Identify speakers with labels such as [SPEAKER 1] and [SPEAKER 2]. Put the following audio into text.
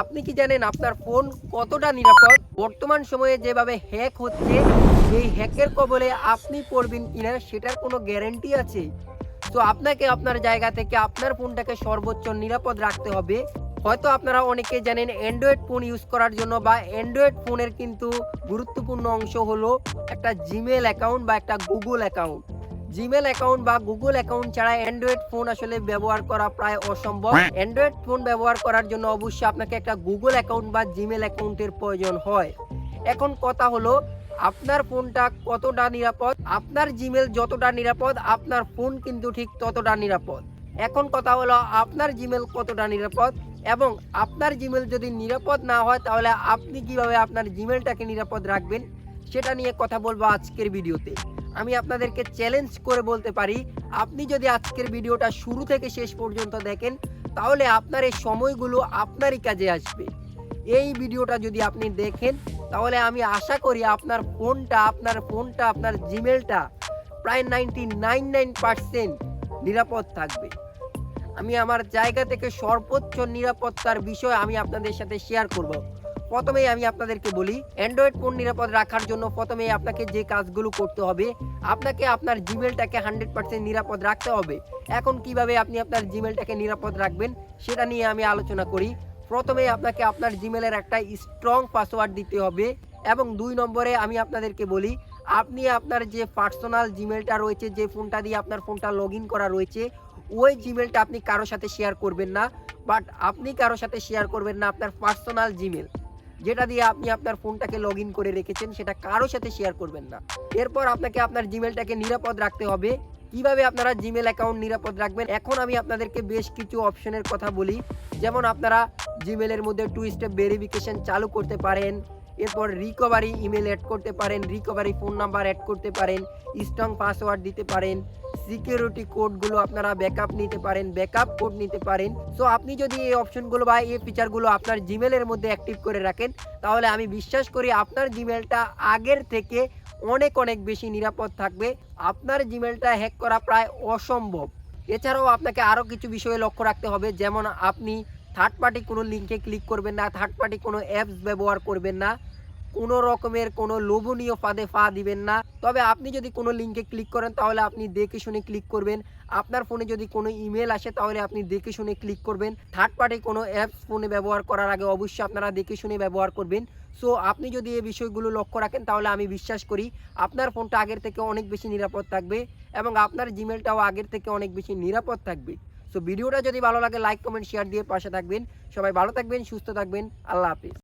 [SPEAKER 1] আপনি কি জানেন আপনার ফোন কতটা নিরাপদ? বর্তমান সময়ে যেভাবে হ্যাক হচ্ছে এই হ্যাকের কবলে আপনি পড়বেন কিনা সেটার কোনো গ্যারেন্টি আছে? তো আপনাকে আপনার জায়গা থেকে আপনার ফোনটাকে সর্বোচ্চ নিরাপদ রাখতে হবে। হয়তো আপনারা অনেকে জানেন অ্যান্ড্রয়েড ফোন ইউজ করার জন্য বা অ্যান্ড্রয়েড ফোনের কিন্তু গুরুত্বপূর্ণ অংশ হলো একটা জিমেল অ্যাকাউন্ট বা একটা গুগল অ্যাকাউন্ট। জিমেল অ্যাকাউন্ট বা গুগল অ্যাকাউন্ট ছাড়া অ্যান্ড্রয়েড ফোন আসলে ব্যবহার করা প্রায় অসম্ভব। অ্যান্ড্রয়েড ফোন ব্যবহার করার জন্য অবশ্যই আপনাকে একটা গুগল অ্যাকাউন্ট বা জিমেল অ্যাকাউন্টের প্রয়োজন হয়। এখন কথা হলো আপনার ফোনটা কতটা নিরাপদ? আপনার জিমেল যতটা নিরাপদ আপনার ফোন কিন্তু ঠিক ততটা নিরাপদ। এখন কথা হলো আপনার জিমেল কতটা নিরাপদ? এবং আপনার জিমেল যদি নিরাপদ না হয় তাহলে আপনি কীভাবে আপনার জিমেলটাকে নিরাপদ রাখবেন? সেটা নিয়ে কথা বলব আজকের ভিডিওতে। আমি আপনাদেরকে চ্যালেঞ্জ করে বলতে পারি, আপনি যদি আজকের ভিডিওটা শুরু থেকে শেষ পর্যন্ত দেখেন, তাহলে আপনার এই সময়গুলো আপনারই কাজে আসবে। এই ভিডিওটা যদি আপনি দেখেন, তাহলে আমি আশা করি আপনার ফোনটা আপনার ফোনটা, আপনার জিমেলটা প্রায় নাইনটি নাইন নাইন পার্সেন্ট নিরাপদ থাকবে। আমি আমার জায়গা থেকে সর্বোচ্চ নিরাপত্তার বিষয় আমি আপনাদের সাথে শেয়ার করব। প্রথমেই আমি আপনাদেরকে বলি অ্যান্ড্রয়েড ফোন নিরাপদ রাখার জন্য প্রথমেই আপনাকে যে কাজগুলো করতে হবে, আপনাকে আপনার জিমেলটাকে হান্ড্রেড পার্সেন্ট নিরাপদ রাখতে হবে। এখন কীভাবে আপনি আপনার জিমেলটাকে নিরাপদ রাখবেন, সেটা নিয়ে আমি আলোচনা করি। প্রথমে আপনাকে আপনার জিমেলের একটা স্ট্রং পাসওয়ার্ড দিতে হবে এবং দুই নম্বরে আমি আপনাদেরকে বলি, আপনি আপনার যে পার্সোনাল জিমেলটা রয়েছে, যে ফোনটা দিয়ে আপনার ফোনটা লগ করা রয়েছে, ওই জিমেলটা আপনি কারোর সাথে শেয়ার করবেন না বাট আপনি কারোর সাথে শেয়ার করবেন না আপনার পার্সোনাল জিমেল যেটা দিয়ে আপনি আপনার ফোনটাকে লগ ইন করে রেখেছেন, সেটা কারোর সাথে শেয়ার করবেন না। এরপর আপনাকে আপনার জিমেলটাকে নিরাপদ রাখতে হবে। কীভাবে আপনারা জিমেল অ্যাকাউন্ট নিরাপদ রাখবেন? এখন আমি আপনাদেরকে বেশ কিছু অপশনের কথা বলি। যেমন আপনারা জিমেলের মধ্যে টু স্টেপ ভেরিফিকেশন চালু করতে পারেন। এরপর রিকভারি ইমেল অ্যাড করতে পারেন রিকভারি ফোন নাম্বার অ্যাড করতে পারেন স্ট্রং পাসওয়ার্ড দিতে পারেন সিকিউরিটি কোডগুলো আপনারা ব্যাকআপ নিতে পারেন ব্যাকআপ কোড নিতে পারেন। সো আপনি যদি এই অপশনগুলো বা এই ফিচারগুলো আপনার জিমেলের মধ্যে অ্যাক্টিভ করে রাখেন, তাহলে আমি বিশ্বাস করি আপনার জিমেলটা আগের থেকে অনেক অনেক বেশি নিরাপদ থাকবে। আপনার জিমেলটা হ্যাক করা প্রায় অসম্ভব। এছাড়াও আপনাকে আরও কিছু বিষয়ে লক্ষ্য রাখতে হবে, যেমন আপনি থার্ড পার্টি কোনো লিঙ্কে ক্লিক করবেন না থার্ড পার্টি কোনো অ্যাপস ব্যবহার করবেন না। কোনো রকমের কোনো লোভনীয় ফাঁদে পা দিবেন না। তবে আপনি যদি কোনো লিঙ্কে ক্লিক করেন, তাহলে আপনি দেখে শুনে ক্লিক করবেন। আপনার ফোনে যদি কোনো ইমেল আসে, তাহলে আপনি দেখে শুনে ক্লিক করবেন। থার্ড পার্টি কোনো অ্যাপস ফোনে ব্যবহার করার আগে অবশ্যই আপনারা দেখে শুনে ব্যবহার করবেন। সো আপনি যদি এই বিষয়গুলো লক্ষ্য রাখেন, তাহলে আমি বিশ্বাস করি আপনার ফোনটা আগের থেকে অনেক বেশি নিরাপদ থাকবে এবং আপনার জিমেলটাও আগের থেকে অনেক বেশি নিরাপদ থাকবে। সো ভিডিওটা যদি ভালো লাগে লাইক কমেন্ট শেয়ার দিয়ে পাশে থাকবেন। সবাই ভালো থাকবেন, সুস্থ থাকবেন। আল্লাহ হাফিজ।